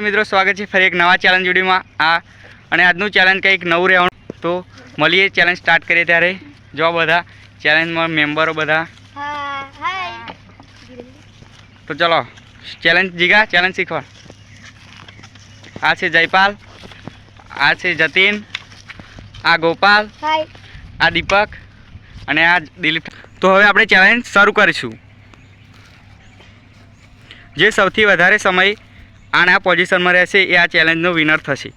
મિત્રો, સ્વાગત છે ફરી એક નવા ચેલેન્જ વિડીયોમાં. આ અને આજનું ચેલેન્જ કંઈક નવું રહેવાનું. તો મળીએ ચેલેન્જ સ્ટાર્ટ કરીએ ત્યારે. જો બધા ચેલેન્જમાં મેમ્બરો બધા. તો ચલો ચેલેન્જ જીગા ચેલેન્જ શીખવા. આ છે જયપાલ, આ છે જતીન, આ ગોપાલ, આ દીપક અને આ દિલીપ. તો હવે આપણે ચેલેન્જ શરૂ કરીશું. જે સૌથી વધારે સમય આના પોઝિશનમાં રહેશે એ આ ચેલેન્જનો વિનર થશે.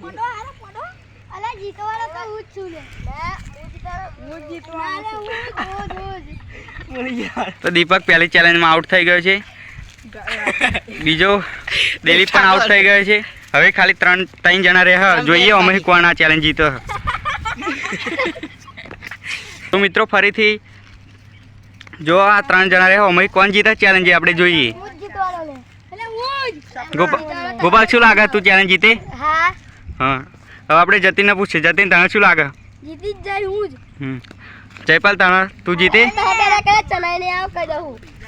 પોડો હાલો પોડો અલા જીતવાળો તો હું જ છું લે. હું જીતવાળો હું જ તો દીપક પહેલી ચેલેન્જમાં આઉટ થઈ ગયો છે. બીજો દિલીપ પણ આઉટ થઈ ગયો છે. હવે ખાલી ત્રણ ત્રણ જણા રહે જોઈએ અમે કોણ આ ચેલેન્જ જીતો. તો મિત્રો, ફરીથી જો આ ત્રણ જણા રહ્યા અમે કોણ જીતે? ચેલેન્જ એ આપણે જોઈએ. હું જ જીતવાળો લે એટલે હું જ ગોપાલ ગોપાલ શું લાગે તું ચેલેન્જ જીતે? હા. હા હવે આપણે જતીનને પૂછીએ. જતીન તને શું લાગે? જીતી જ જાય હું જ હમ. જયપાલ તને તું જીતે? ના પેલા કદાચ ચલાઈને આવ કહી દઉં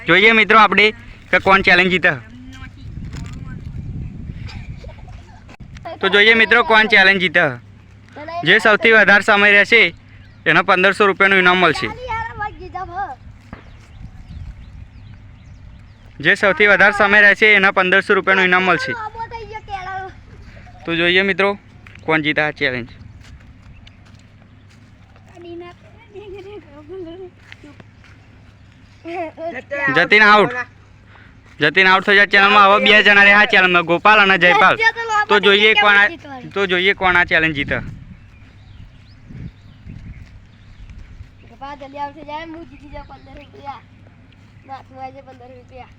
જોઈએ મિત્રો આપણે કે કોણ ચેલેન્જ જીતે. તો જોઈએ મિત્રો કોણ ચેલેન્જ જીતે. જે સૌથી વધારે સમય રહેશે, એને પંદરસો રૂપિયાનું ઇનામ મળશે. જે સૌથી વધારે સમય રહેશે, એના પંદરસો રૂપિયાનું ઇનામ મળશે. તો જોઈએ મિત્રો, કોણ જીતા challenge Jatin out Jatin out થઈ જાય ચેનલમાં હવે બે જણા રહ્યા ચેનલમાં ગોપાલ અને જયપાલ. તો જોઈએ કોણ તો જોઈએ કોણ આ ચેલેન્જ જીતે. જલ્દી આવશે જાય હું જીતી જાઉં પંદર રૂપિયા. નાખું આજે પંદર રૂપિયા.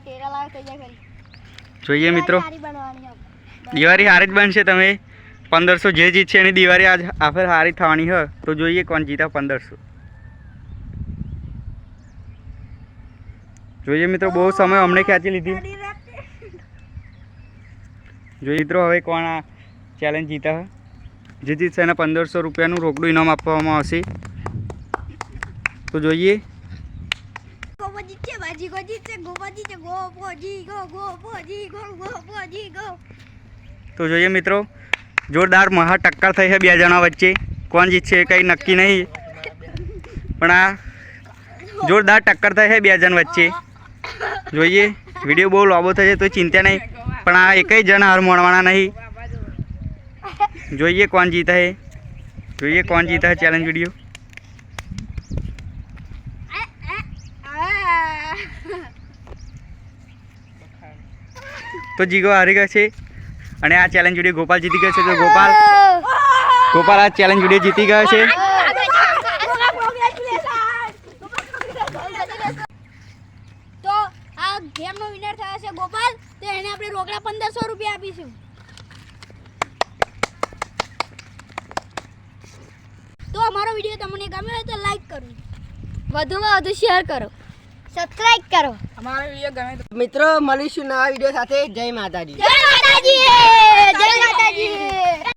ટેરા લાવ થઈ જાય ખરી જોઈએ મિત્રો. દિવાળી હારી જ બનશે તમે. પંદરસો જે જીતશે એની દિવાળી આજ આફર હારી થવાની હ. તો જોઈએ કોણ જીતા પંદરસો. જોઈએ મિત્રો બહુ સમય અમને ખેંચી લીધી. જોઈએ મિત્રો હવે કોણ આ ચેલેન્જ જીતા હ? જે જીતશે એને પંદરસો રૂપિયાનું રોકડું ઇનામ આપવામાં આવશે. તો જોઈએ ગોપો જીતશે બાજી ગો જીતશે ગોપો જીતશે ગોપો જી ગો ગોપો જી ગો ગોપો જી ગો તો જોઈએ મિત્રો જોરદાર મહા ટક્કર થઈ છે બે જણા વચ્ચે કોણ જીતશે એ કંઈ નક્કી નહીં પણ આ જોરદાર ટક્કર થઈ છે બે જણ વચ્ચે જોઈએ વીડિયો બહુ લાંબો થશે તો ચિંતા નહીં પણ આ એકેય જણ હાર મોણવાના નહીં જોઈએ કોણ જીતે છે જોઈએ કોણ જીતે છે ચેલેન્જ વીડિયો તો જીગો હારી ગયો છે. અને આ ચેલેન્જ વીડિયો ગોપાલ જીતી ગયો છે. તો ગોપાલ ગોપાલ આ ચેલેન્જ વીડિયો જીતી ગયો છે. તો આ ગેમનો વિનર થયો છે ગોપાલ. તો એને આપણે રોકડા પંદરસો રૂપિયા આપીશું. તો અમારો વીડિયો તમને ગમ્યો હોય તો લાઈક કરો. વધુમાં વધુ શેર કરો. સબસ્ક્રાઇબ કરો. મિત્રો મળીશું નવા વીડિયો સાથે. જય માતાજી. જય માતાજી જય માતાજી